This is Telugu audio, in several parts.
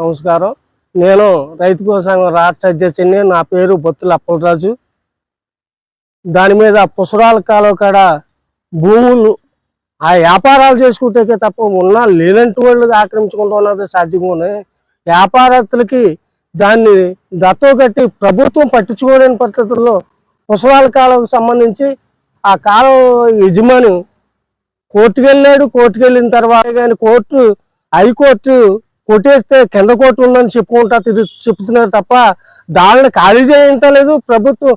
నమస్కారం నేను రైతు కోసం రాష్ట్ర అధ్యక్షుడిని. నా పేరు బొత్తుల అప్పలరాజు. దాని మీద పుసరాల కాలువ కాడ భూములు ఆ వ్యాపారాలు చేసుకుంటే తప్ప ఉన్న లేనంటి వాళ్ళు ఆక్రమించుకుంటూ ఉన్నది సాధ్యంగానే వ్యాపారస్తులకి దాన్ని దత్తో కట్టి ప్రభుత్వం పట్టించుకోలేని పరిస్థితుల్లో పుసరాల కాలువకు సంబంధించి ఆ కాలం యజమాని కోర్టుకు వెళ్ళాడు కోర్టుకు వెళ్ళిన తర్వాత కానీ కోర్టు హైకోర్టు కొట్టేస్తే కింద కోర్టు ఉందని చెప్పుకుంటా ఇది చెప్తున్నారు తప్ప దానిని ఖాళీ చేయించలేదు ప్రభుత్వం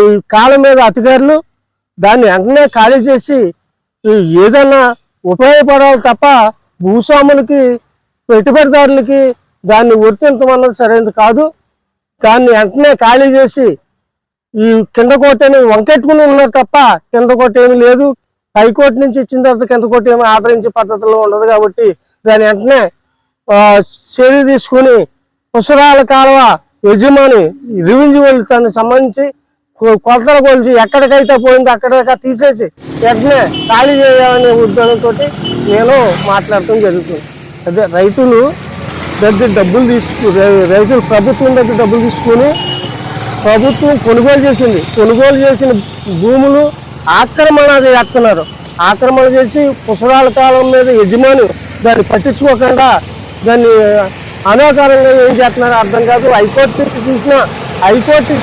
ఈ కాలం మీద అధికారులు దాన్ని వెంటనే ఖాళీ చేసి ఏదైనా ఉపయోగపడాలి తప్ప భూస్వాములకి పెట్టుబడిదారులకి దాన్ని వర్తించమన్నది సరైనది కాదు. దాన్ని వెంటనే ఖాళీ చేసి ఈ కింద కోటని వంకెట్టుకుని ఉన్నారు తప్ప కింద కోట ఏమీ లేదు. హైకోర్టు నుంచి ఇచ్చిన తర్వాత కింద కోట ఏమీ ఆదరించే పద్ధతిలో ఉండదు కాబట్టి దాని వెంటనే చర్య తీసుకుని పుసరాల కాలువ యజమాని రివెంజ్ తనకు సంబంధించి కొలతలు కొలిచి ఎక్కడికైతే పోయిందో అక్కడిక తీసేసి వెంటనే ఖాళీ చేయాలనే ఉద్యోగంతో నేను మాట్లాడటం జరుగుతుంది. అదే రైతులు దగ్గర డబ్బులు తీసుకు రైతులు ప్రభుత్వం దగ్గర డబ్బులు తీసుకుని ప్రభుత్వం కొనుగోలు చేసింది. కొనుగోలు చేసిన భూములు ఆక్రమణ చేస్తున్నారు. ఆక్రమణ చేసి పుసరాల కాలం మీద యజమాని దాన్ని పట్టించుకోకుండా దాన్ని అనాకారంగా ఏం చేస్తున్నారో అర్థం కాదు. హైకోర్టు నుంచి తీసిన హైకోర్టు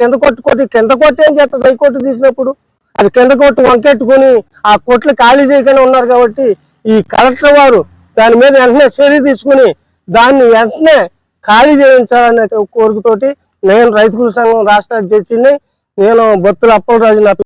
కింద కొట్టు కొట్టి కింద కొట్టి ఏం చేస్తుంది? హైకోర్టు తీసినప్పుడు అది కింద కొట్టు వంకెట్టుకొని ఆ కొట్లు ఖాళీ చేయకుండా ఉన్నారు కాబట్టి ఈ కలెక్టర్ వారు దాని మీద వెంటనే చర్య తీసుకుని దాన్ని వెంటనే ఖాళీ చేయించాలనే కోరికతోటి నేను రైతుల సంఘం రాష్ట్ర అధ్యక్షుడిని నేను బొత్తుల అప్పలరాజు నా